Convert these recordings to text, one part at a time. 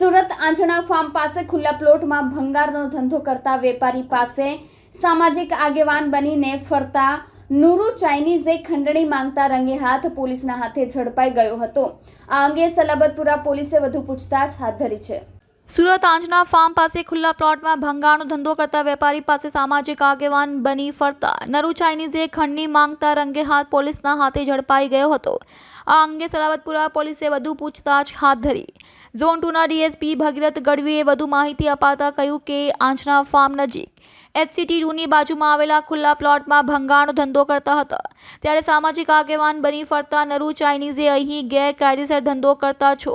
સુરત આંજણા farm પાસે ખુલ્લા પ્લોટમાં ભંગારનો ધંધો કરતા વેપારી પાસે સામાજિક આગેવાન બનીને ફરતા નુરુ ચાઇનીઝે ખંડણી માંગતા રંગે હાથ પોલીસના હાથે ઝડપાઈ ગયો હતો. આ અંગે સલાબતપુરા પોલીસે વધુ પૂછતાછ હાથ ધરી છે. સુરત આંજના ફાર્મ પાસે ખુલ્લા પ્લોટમાં ભંગારનો ધંધો કરતા વેપારી પાસે સામાજિક આગેવાન બની ફરતા નરુ ચાઇનીઝે ખંડની માંગતા રંગે હાથ પોલીસના હાથે ઝડપાઈ ગયો હતો. આ અંગે સલાવતપુરા પોલીસે વધુ પૂછતાછ હાથ ધરી. ઝોન ટુના ડીએસપી ભગીરથ ગઢવીએ વધુ માહિતી અપાતા કહ્યું કે આંચના ફાર્મ નજીક એચસીટી રૂની બાજુમાં આવેલા ખુલ્લા પ્લોટમાં ભંગારનો ધંધો કરતા હતા. ત્યારે સામાજિક આગેવાન બની ફરતા નરુ ચાઇનીઝે અહીં ગેરકાયદેસર ધંધો કરતા છો.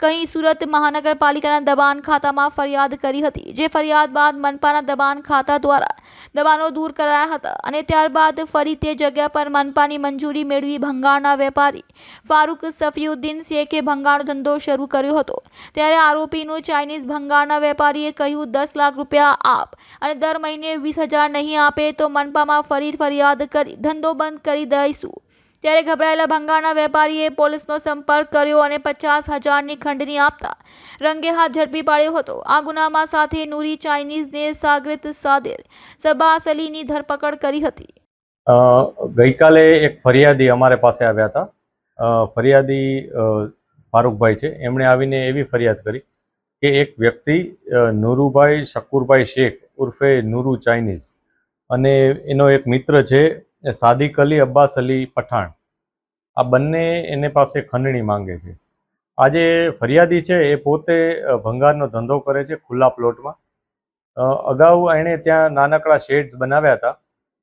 કહી સુરત મહાનગરપાલિકાના દબાણ ખાતામાં ફરિયાદ કરી હતી, જે ફરિયાદ બાદ મનપાના દબાણ ખાતા દ્વારા દબાણો દૂર કરાયા હતા અને ત્યારબાદ ફરી તે જગ્યા પર મનપાની મંજૂરી મેળવી ભંગારના વેપારી ફારૂક સફીઉદ્દીન શેખે ભંગાણનો ધંધો શરૂ કર્યો હતો. ત્યારે આરોપીનું ચાઇનીઝ ભંગારના વેપારીએ કહ્યું, દસ લાખ રૂપિયા આપ અને દર મહિને વીસ હજાર નહીં આપે તો મનપામાં ફરી ફરિયાદ કરી, ધંધો બંધ કરી દઈશું. ત્યારે ગભરાયેલા ભંગારના વેપારીએ પોલીસનો સંપર્ક કર્યો અને પચાસ હજારની ખંડની આપતા રંગે હાથ ઝડપી પાડ્યો હતો. આ ગુનામાં સાથે નૂરી ચાઇનીઝને સાગરિત સાદેર સબાસ અલીની ધરપકડ કરી હતી. ગઈકાલે એક ફરિયાદી અમારે પાસે આવ્યા હતા. ફરિયાદી ફારૂકભાઈ છે. એમણે આવીને એવી ફરિયાદ કરી કે એક વ્યક્તિ નુરુભાઈ શકુરભાઈ શેખ ઉર્ફે નુરુ ચાઇનીઝ. અને એનો એક મિત્ર છે સાદિક અલી અબ્બાસ અલી પઠાણ. આ બંને એને પાસે ખંડણી માંગે છે. આ જે ફરિયાદી છે, એ પોતે ભંગારનો ધંધો કરે છે ખુલ્લા પ્લોટમાં. અગાઉ એણે ત્યાં નાનકડા શેડ્સ બનાવ્યા હતા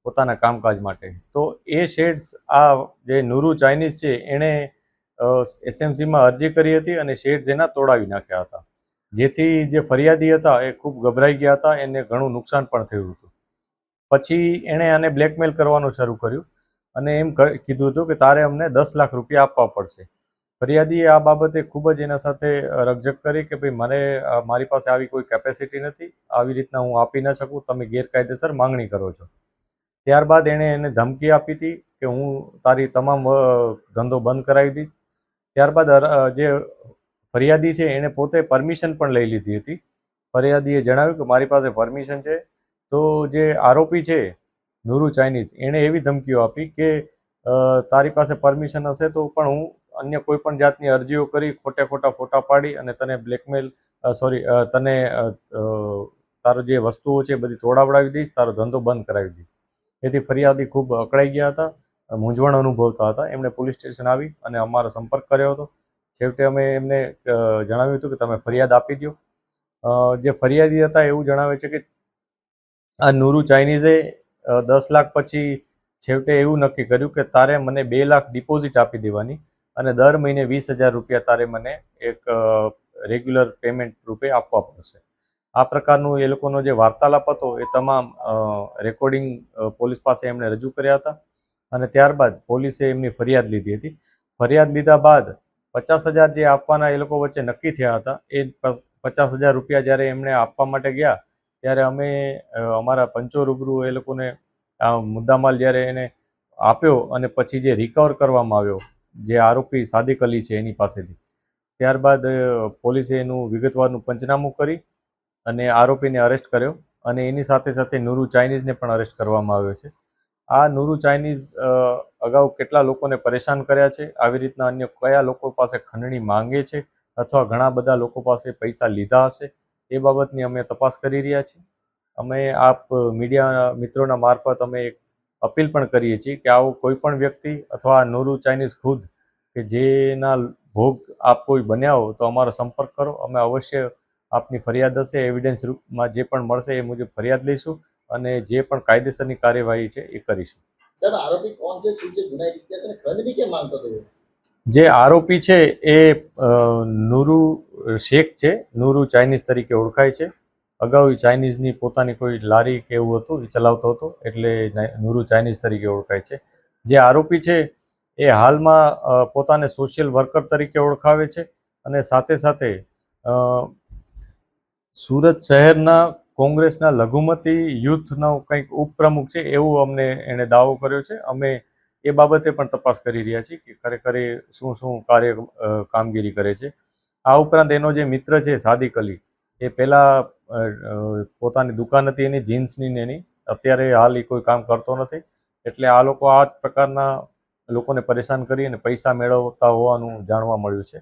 પોતાના કામકાજ માટે. તો એ શેડ્સ, આ જે નુરુ ચાઇનીઝ છે, એણે એસએમસીમાં અરજી કરી હતી અને શેડ્સ એના તોડાવી નાખ્યા હતા. જેથી જે ફરિયાદી હતા એ ખૂબ ગભરાઈ ગયા હતા, એને ઘણું નુકસાન પણ થયું હતું. પછી એણે આને બ્લેકમેલ કરવાનું શરૂ કર્યું અને એમ કીધું હતું કે તારે અમને દસ લાખ રૂપિયા આપવા પડશે. ફરિયાદીએ આ બાબતે ખૂબ જ એના સાથે રકઝક કરી કે ભાઈ મને મારી પાસે આવી કોઈ કેપેસિટી નથી, આવી રીતના હું આપી ન શકું, તમે ગેરકાયદેસર માંગણી કરો છો. ત્યારબાદ એણે એને ધમકી આપી હતી કે હું તારી તમામ ધંધો બંધ કરાવી દઈશ. ત્યારબાદ જે ફરિયાદી છે, એણે પોતે પરમિશન પણ લઈ લીધી હતી. ફરિયાદીએ જણાવ્યું કે મારી પાસે પરમિશન છે. તો જે આરોપી છે, નુરુ ચાઇનીઝ, એણે એવી ધમકીઓ આપી કે તારી પાસે પરમિશન હશે તો પણ હું અન્ય કોઈ પણ જાતની અરજીઓ કરી, ખોટે ખોટા ફોટા પાડી અને તને બ્લેકમેલ સોરી તને તારો જે વસ્તુઓ છે બધી તોડાવડાવી દઈશ, તારો ધંધો બંધ કરાવી દઈશ. એથી ફરિયાદી ખૂબ અકળાઈ ગયા હતા, મૂંઝવણ અનુભવતા હતા. એમણે પોલીસ સ્ટેશન આવી અને અમારો સંપર્ક કર્યો હતો. છેવટે અમે એમને જણાવ્યું હતું કે તમે ફરિયાદ આપી દો જે ફરિયાદી હતા એવું જણાવે છે કે આ નુરુ ચાઇનીઝે દસ લાખ પછી છેવટે એવું નક્કી કર્યું કે તારે મને બે લાખ ડિપોઝિટ આપી દેવાની અને દર મહિને વીસ હજાર રૂપિયા તારે મને એક રેગ્યુલર પેમેન્ટ રૂપે આપવા પડશે. આ પ્રકારનું એ લોકોનો જે વાર્તાલાપ હતો એ તમામ રેકોર્ડિંગ પોલીસ પાસે એમણે રજૂ કર્યા હતા અને ત્યારબાદ પોલીસે એમની ફરિયાદ લીધી હતી. ફરિયાદ લીધા બાદ પચાસ હજાર જે આપવાના એ લોકો વચ્ચે નક્કી થયા હતા. એ પચાસ હજાર રૂપિયા જ્યારે એમણે આપવા માટે ગયા, ત્યારે અમે અમારા પંચો રૂબરૂ એ લોકોને આ મુદ્દામાલ જ્યારે એને આપ્યો અને પછી જે રિકવર કરવામાં આવ્યો, જે આરોપી સાદિક અલી છે એની પાસેથી, ત્યારબાદ પોલીસે એનું વિગતવારનું પંચનામું કરી અને આરોપીને અરેસ્ટ કર્યો અને એની સાથે સાથે નુરુ ચાઇનીઝને પણ અરેસ્ટ કરવામાં આવ્યો છે. આ નુરુ ચાઇનીઝ અગાઉ કેટલા લોકોને પરેશાન કર્યા છે? આવી રીતના અન્ય કયા લોકો પાસે ખંડણી માંગે છે? અથવા ઘણા બધા લોકો પાસે પૈસા લીધા હશે? એ બાબતની અમે તપાસ કરી રહ્યા છીએ. અમે આપ મીડિયા મિત્રોના મારફત અમે એક અપીલ પણ કરીએ છીએ કે આવો કોઈ પણ વ્યક્તિ અથવા આ નુરુ ચાઇનીઝ ખુદ કે જેના ભોગ આપ કોઈ બન્યા હો તો અમારો સંપર્ક કરો. અમે અવશ્ય આપની ફરિયાદ હશે, એવિડન્સ રૂપમાં જે પણ મળશે એ મુજબ ફરિયાદ લઈશું. અને જે પણ કાયદેસરની કાર્યવાહી છે એ કરીશું. સાહેબ આરોપી કોણ છે? શું છે? ગુનાહિત ઇતિહાસ અને ખંડની કેમ માંગતો હતો જે આરોપી છે એ નુરુ શેખ છે. નુરુ ચાઇનીઝ તરીકે ઓળખાય છે. અગાઉ ચાઇનીઝની પોતાની કોઈ લારી કે એવું હતું એ ચલાવતો હતો એટલે નુરુ ચાઇનીઝ તરીકે ઓળખાય છે. જે આરોપી છે એ હાલમાં પોતાને સોશિયલ વર્કર તરીકે ઓળખાવે છે અને સાથે સાથે સુરત શહેરના કોંગ્રેસના લઘુમતી યુથનો કંઈક ઉપપ્રમુખ છે, એવું અમને એણે દાવો કર્યો છે. અમે એ બાબતે પણ તપાસ કરી રહ્યા છીએ કે ખરેખર એ શું શું કાર્ય કામગીરી કરે છે. આ ઉપરાંત એનો જે મિત્ર છે, સાદિક અલી, એ પહેલાં પોતાની દુકાન હતી એની, જીન્સની ને એની. અત્યારે હાલ એ કોઈ કામ કરતો નથી. એટલે આ લોકો આ પ્રકારના લોકોને પરેશાન કરી અને પૈસા મેળવતા હોવાનું જાણવા મળ્યું છે.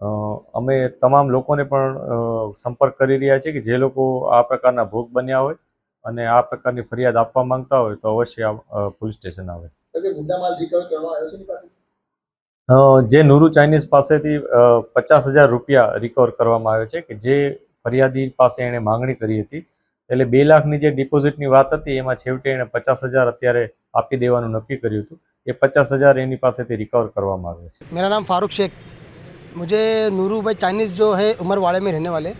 અમે તમામ લોકોને પણ સંપર્ક કરી રહ્યા છીએ કે જે લોકો આ પ્રકારના ભોગ બન્યા હોય અને આ પ્રકારની ફરિયાદ આપવા માંગતા હોય તો અવશ્ય પોલીસ સ્ટેશન આવે. જે નુરુ ચાઇનીઝ પાસેથી પચાસ હજાર રૂપિયા રિકવર કરવામાં આવ્યો છે કે જે ફરિયાદી પાસે એણે માંગણી કરી હતી. એટલે બે લાખની જે ડિપોઝિટની વાત હતી એમાં છેવટે એણે પચાસ હજાર અત્યારે આપી દેવાનું નક્કી કર્યું હતું. એ પચાસ હજાર એની પાસેથી રિકવર કરવામાં આવ્યો છે. મેરા નામ ફારૂક શેખ मुझे नूरू भाई चाइनीज़ जो है उमरवाड़े में रहने वाले,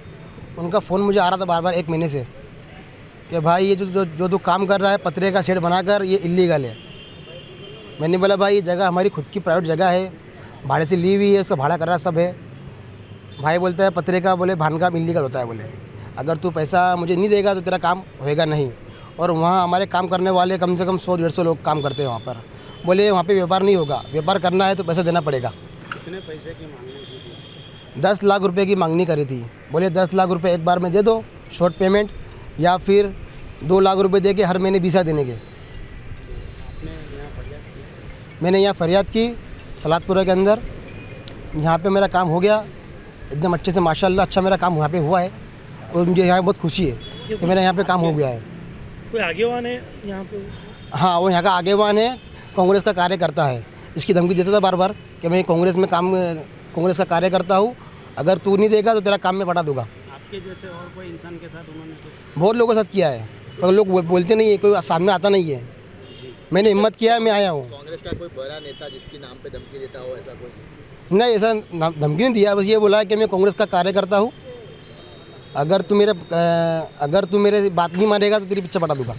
उनका फ़ोन मुझे आ रहा था बार बार एक महीने से, कि भाई ये जो जो जो तू काम कर रहा है, पतरे का शेड बनाकर ये इलीगल है। मैंने बोला, भाई ये जगह हमारी खुद की प्राइवेट जगह है, भाड़े से ली हुई है, इसका भाड़ा कर रहा सब है। भाई बोलता है, पतरे का बोले, भान काम इलीगल होता है बोले। अगर तू पैसा मुझे नहीं देगा तो तेरा काम होएगा नहीं। और वहाँ हमारे काम करने वाले कम से कम सौ, डेढ़ सौ लोग काम करते हैं वहाँ पर। बोले, वहाँ पे व्यापार नहीं होगा, व्यापार करना है तो पैसा देना पड़ेगा। कितने पैसे की मांगनी की थी? दस लाख रुपए की मांगनी करी थी। बोले दस लाख रुपए एक बार में दे दो शॉर्ट पेमेंट या फिर दो लाख रुपए दे के हर महीने बीसा देने के। मैंने यहाँ फरियाद की सलादपुरा के अंदर। यहाँ पे मेरा काम हो गया। एकदम अच्छे से माशाल्लाह अच्छा मेरा काम यहाँ पे हुआ है और मुझे यहाँ बहुत खुशी है कि मेरा यहाँ पे काम हो गया है। कोई आगेवान है यहाँ पे? हाँ वो यहाँ का आगेवान है कांग्रेस का कार्यकर्ता है। इसकी धमकी देता था बार बार कि मैं कांग्रेस में काम कांग्रेस का कार्य करता हूँ। अगर तू नहीं देगा तो तेरा काम में बढ़ा दूँगा। आपके जैसे और कोई इंसान के साथ उन्होंने बहुत लोगों के साथ किया है। पर लोग बोलते नहीं है कोई सामने आता नहीं है। मैंने हिम्मत किया है मैं आया हूँ। कांग्रेस का कोई बड़ा नेता जिसके नाम पे धमकी देता हो ऐसा कोई? नहीं ऐसा धमकी नहीं दिया बस ये बोला कि मैं कांग्रेस का कार्य करता हूँ। अगर तू मेरे अगर तू मेरे बात नहीं मानेगा तो तेरी पीछे पटा दूँगा।